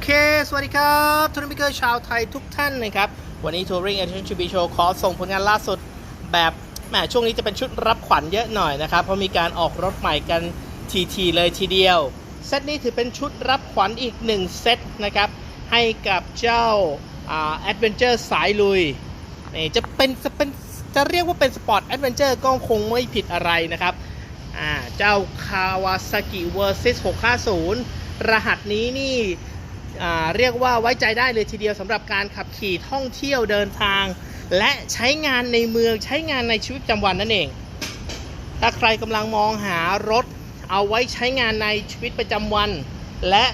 เค สวัสดีครับทัวริงเกอร์ชาวไทยทุกท่านนะครับ วันนี้ทัวริงเอเจนต์บีโชขอส่งผลงานล่าสุดแบบแหมช่วงนี้จะเป็นชุดรับขวัญเยอะหน่อยนะครับ เพราะมีการออกรถใหม่กันทีๆเลยทีเดียว เซตนี้ถือเป็นชุดรับขวัญอีกหนึ่งเซตนะครับ ให้กับเจ้าแอดเวนเจอร์สายลุยนี่จะเป็นจะเป็นจะเรียกว่าเป็นสปอร์ตแอดเวนเจอร์ก็คงไม่ผิดอะไรนะครับอ่าเจ้า Kawasaki Versys 650 รหัสนี้นี่ เรียกว่าไว้ใจได้เลยทีเดียวสำหรับการขับขี่ท่องเที่ยวเดินทาง และใช้งานในเมืองใช้งานในชีวิตประจำวันนั่นเอง ถ้าใครกำลังมองหารถเอาไว้ใช้งานในชีวิตประจำวัน และ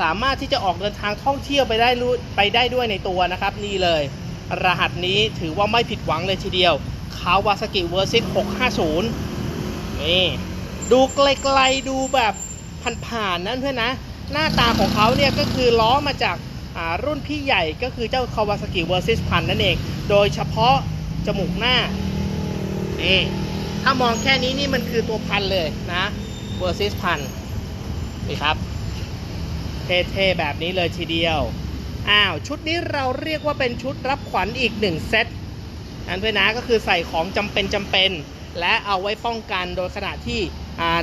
สามารถที่จะออกเดินทางท่องเที่ยวไปได้รู้ไปได้ด้วยในตัวนะครับ นี่เลย รหัสนี้ถือว่าไม่ผิดหวังเลยทีเดียว Kawasaki Versys 650 นี่ ดูไกลๆดูแบบผ่านๆนั่นเพื่อนนะ หน้าตาของเขาเนี่ยก็คือล้อมาจากรุ่นพี่ใหญ่ก็คือเจ้า Kawasaki Versys พันนั่นเอง โดยเฉพาะจมูกหน้านี่ถ้ามองแค่นี้นี่มันคือตัวพันเลยนะ Versys พันนี่ครับ เท่ๆแบบนี้เลยทีเดียว อ้าว ชุดนี้เราเรียกว่าเป็นชุดรับขวัญอีกหนึ่งเซตอันเพื่อนนะก็คือใส่ของจำเป็นจำเป็น และเอาไว้ป้องกันโดยขณะที่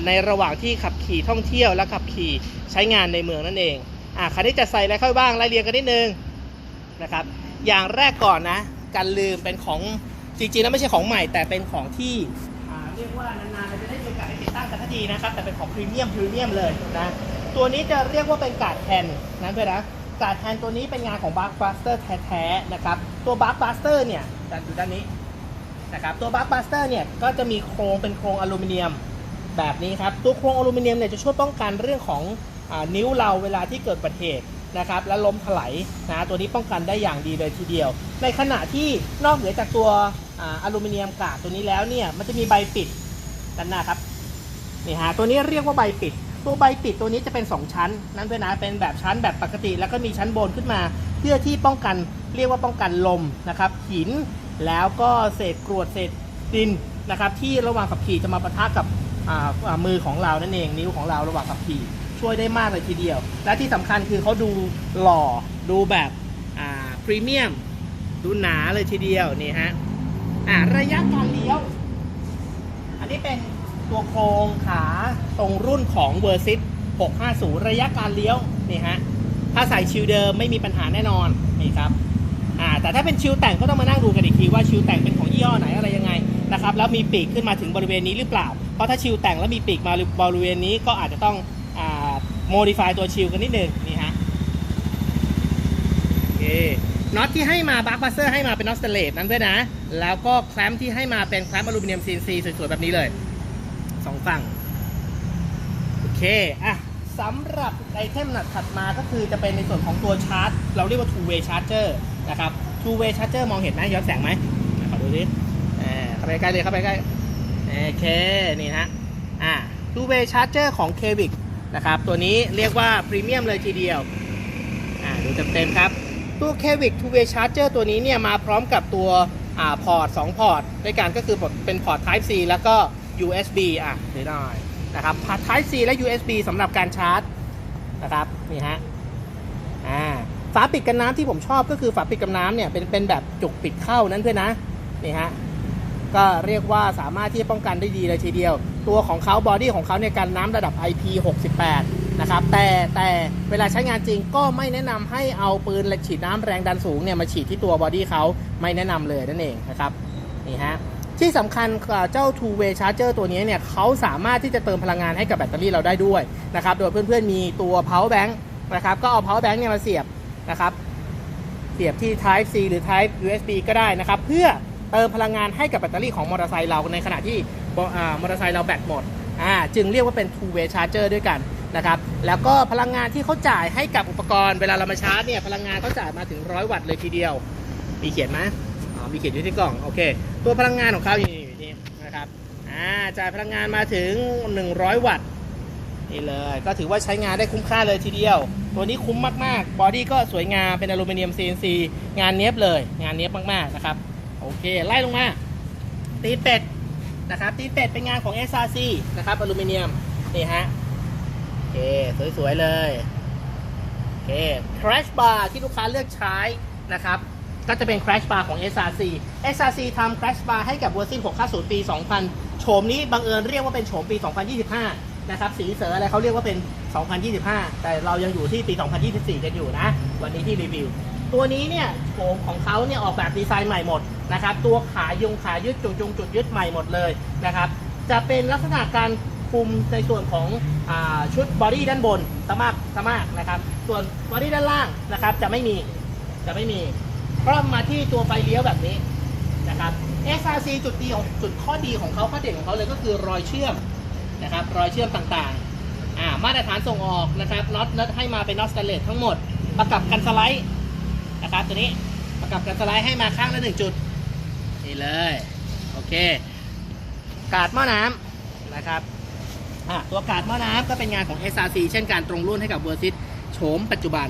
ในระหว่างที่ขับขี่ท่องเที่ยวและขับขี่ใช้งานในเมืองนั่นเองอ่าคันนี้จะใส่อะไรเข้าบ้างไล่เรียงกันนิดนึงนะครับ อย่างแรกก่อนนะการลืมเป็นของจริงๆแล้วไม่ใช่ของใหม่แต่เป็นของที่เรียกว่านานๆเราจะได้มีโอกาสได้ติดตั้งกันทันทีนะครับ แต่เป็นของพรีเมียมพรีเมียมเลยนะตัวนี้จะเรียกว่าเป็นการ์ดแทนนะเพื่อนนะกาดแทนตัวนี้เป็นงานของบ a r บัสเตอร์แท้ๆนะครับตัวบ a r บัสเตอร์เนี่ยจะอยู่ด้านนี้นะครับตัวบัคบัสเตอร์เนี่ยก็จะมีโครงเป็นโครงอลูมิเนียม แบบนี้ครับ ตัวโครงอลูมิเนียมเนี่ยจะช่วยป้องกันเรื่องของอนิ้วเราเวลาที่เกิดอุบัติเหตุนะครับ และล้มถลายนะตัวนี้ป้องกันได้อย่างดีเลยทีเดียว ในขณะที่นอกเหนือจากตัวออลูมิเนียมกาดตัวนี้แล้วเนี่ยมันจะมีใบปิดด้านหน้าครับนี่ฮะตัวนี้เรียกว่าใบปิด ตัวใบปิดตัวนี้จะเป็น 2 ชั้น นั่นเพื่อนนะเป็นแบบชั้นแบบปกติ แล้วก็มีชั้นบนขึ้นมา เพื่อที่ป้องกันเรียกว่าป้องกันลมนะครับหินแล้วก็เศษกรวดเศษดินนะครับที่ระหว่างขับขี่จะมาปะทะกับ มือของเรานั่นเองนิ้วของเราระหว่างขับขี่ช่วยได้มากเลยทีเดียว และที่สำคัญคือเขาดูหล่อดูแบบพรีเมียม ดูหนาเลยทีเดียวนี่ฮะระยะการเลี้ยว อันนี้เป็นตัวโครงขาตรงรุ่นของ v e r s i s 650 ระยะการเลี้ยวนี่ฮะถ้าใส่ชิลเดิมไม่มีปัญหาแน่นอนนี่ครับแต่ถ้าเป็นชิลแต่งก็ต้องมานั่งดูกันอีกทีว่าชิลแต่งเป็นของยี่ห้อไหนอะไรยังไง นะครับแล้วมีปีกขึ้นมาถึงบริเวณนี้หรือเปล่า เพราะถ้าชิลแต่งแล้วมีปีกมาบริเวณนี้ก็อาจจะต้องโมดิฟายตัวชิลกันนิดนึงนี่ฮะโอเคน็อตที่ให้มาบัคบัสเซอร์ให้มาเป็นน็อตสเตเลสนั่นเพื่อนนะ แล้วก็แคลมที่ให้มาเป็นแคลมอลูมิเนียม CNC สวยๆแบบนี้เลยสองฝั่งโอเคอะสำหรับไอเทมถัดมาก็คือจะเป็นในส่วนของตัวชาร์จ เราเรียกว่า two way charger นะครับ two way charger มองเห็นไหมย้อนแสงไหมขอดูดิ ไปใกล้เลยเข้าไปใกล้โอเค นี่ฮะอ่า two way charger ของ k v i c นะครับ ตัวนี้เรียกว่าพรีเมียมเลยทีเดียว อ่า ดูเต็มๆครับตัว k v i c two way charger ตัวนี้เนี่ยมาพร้อมกับตัว อ่า พอร์ต 2 พอร์ต ด้วยกันก็คือเป็นพอร์ต Type C แล้วก็ USB อะเดี๋ยวหน่อยนะครับ พอร์ต Type C และ USB สำหรับการชาร์จ นะครับ นี่ฮะ อ่า ฝาปิดกันน้ำที่ผมชอบก็คือฝาปิดกันน้ำเนี่ยเป็นเป็นแบบจุกปิดเข้านั้นเพื่อนนะ นี่ฮะ ก็เรียกว่าสามารถที่ป้องกันได้ดีเลยทีเดียว ตัวของเขาบอดี้ของเขาเนี่ยกันน้ำระดับ IP 68 นะครับแต่แต่เวลาใช้งานจริงก็ไม่แนะนำให้เอาปืนฉีดน้ำแรงดันสูงเนี่ยมาฉีดที่ตัวบอดี้เขาไม่แนะนำเลยนั่นเองนะครับนี่ฮะที่สำคัญเจ้า two way charger ตัวนี้เนี่ยเขาสามารถที่จะเติมพลังงานให้กับแบตเตอรี่เราได้ด้วยนะครับโดยเพื่อนๆมีตัว power bank นะครับก็เอา power bank เนี่ยมาเสียบนะครับเสียบที่ type C หรือ type USB ก็ได้นะครับเพื่อ เติมพลังงานให้กับแบตเตอรี่ของมอเตอร์ไซค์เราในขณะที่มอเตอร์ไซค์เราแบตหมดจึงเรียกว่าเป็น two way charger ด้วยกันนะครับแล้วก็พลังงานที่เขาจ่ายให้กับอุปกรณ์เวลาเรามาชาร์จเนี่ยพลังงานเขาจ่ายมาถึง 100 วัตต์เลยทีเดียว มีเขียนไหมอ๋อมีเขียนอยู่ที่กล่องโอเค ตัวพลังงานของเขาอยู่นี่อยู่นี่นะครับอ่าจ่ายพลังงานมาถึง 100 วัตต์นี่เลยก็ถือว่าใช้งานได้คุ้มค่าเลยทีเดียว ตัวนี้คุ้มมากๆบอดี้ก็สวยงามเป็นอลูมิเนียม CNC งานเนี้ยบเลย งานเนี้ยบมากๆนะครับ โอเค ไล่ลงมา ตีนเป็ดนะครับ ตีนเป็ดเป็นงานของ SRC นะครับอลูมิเนียม นี่ฮะ โอเค สวย ๆ เลย โอเค crash bar ที่ลูกค้าเลือกใช้นะครับ ก็จะเป็น crash bar ของ SRC SRC ทำ crash bar ให้กับ v e r s i 650 ปี 2000 โฉมนี้บังเอิญเรียกว่าเป็นโฉมปี 2025 นะครับ สีเสืออะไรเขาเรียกว่าเป็น 2025 แต่เรายังอยู่ที่ปี 2024 กันอยู่นะ วันนี้ที่รีวิว ตัวนี้เนี่ยโฉมของเขาเนี่ยออกแบบดีไซน์ใหม่หมดนะครับ ตัวขายงขายึดจุดจงจุดยึดใหม่หมดเลยนะครับ จะเป็นลักษณะการคุมในส่วนของอชุดบอดี้ด้านบนสมากสมากนะครับ ส่วนบอดี้ด้านล่างนะครับ จะไม่มีจะไม่มีเพราะมาที่ตัวไฟเลี้ยวแบบนี้นะครับ SRC จุดดีของจุดข้อดีของเขาข้อเด่นของเขาเลยก็คือรอยเชื่อมนะครับ รอยเชื่อมต่างๆอ่ามาตรฐานส่งออกนะครับน็อตน็อตให้มาเป็นน็อตสแตนเลสทั้งหมด ประกับกันสไลด์ นะครับตัวนี้ประกับกันสไลด์ให้มาข้างละหนึ่งจุดนี่เลยโอเค กาดหม้อน้ำนะครับตัวกาดหม้อน้ำก็เป็นงานของ SRC เช่นการตรงรุ่นให้กับเวอร์ซิตโฉมปัจจุบัน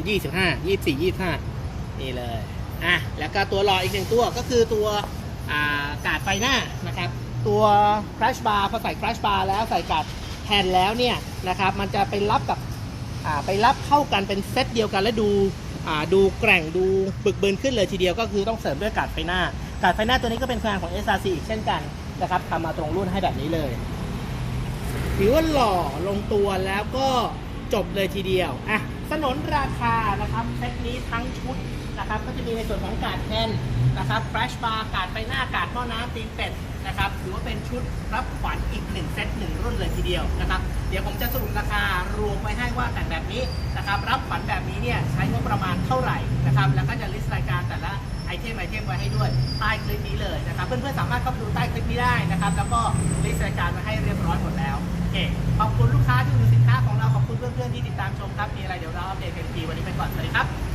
2025 24 25 นี่เลยอะแล้วก็ตัวหล่ออีกหนึ่งตัวก็คือตัวกาดไฟหน้านะครับตัว crash bar พอใส่ crash bar แล้วใส่กาดแทนแล้วเนี่ยนะครับมันจะไปรับกับไปรับเข้ากันเป็นเซตเดียวกันและดู ดูแกร่งดูบึกบึนขึ้นเลยทีเดียวก็คือต้องเสริมด้วยกาดไฟหน้า กาดไฟหน้าตัวนี้ก็เป็นงานของ SRC อีกเช่นกันนะครับทำมาตรงรุ่นให้แบบนี้เลยถือว่าหล่อลงตัวแล้วก็จบเลยทีเดียวอะสนนราคานะครับเซตนี้ทั้งชุดนะครับก็จะมีในส่วนของกาดแทนนะครับแฟลชบาร์กาดไฟหน้ากาดหม้อน้ำตีนเป็ด นะครับถือว่าเป็นชุดรับขวัญอีกหนึ่งเซตหนึ่งรุ่นเลยทีเดียวนะครับเดี๋ยวผมจะสรุปราคารวมไว้ให้ว่าแต่งแบบนี้นะครับรับขวัญแบบนี้เนี่ยใช้งบประมาณเท่าไหร่นะครับแล้วก็จะลิสต์รายการแต่ละไอเทมไอเทมไว้ให้ด้วยใต้คลิปนี้เลยนะครับเพื่อนๆสามารถเข้าไปดูใต้คลิปนี้ได้นะครับแล้วก็ลิสต์รายการมาให้เรียบร้อยหมดแล้วโอเคขอบคุณลูกค้าที่ดูสินค้าของเราขอบคุณเพื่อนๆที่ติดตามชมครับมีอะไรเดี๋ยวเราอัปเดตกันทีวันนี้ไปก่อนสวัสดีครับ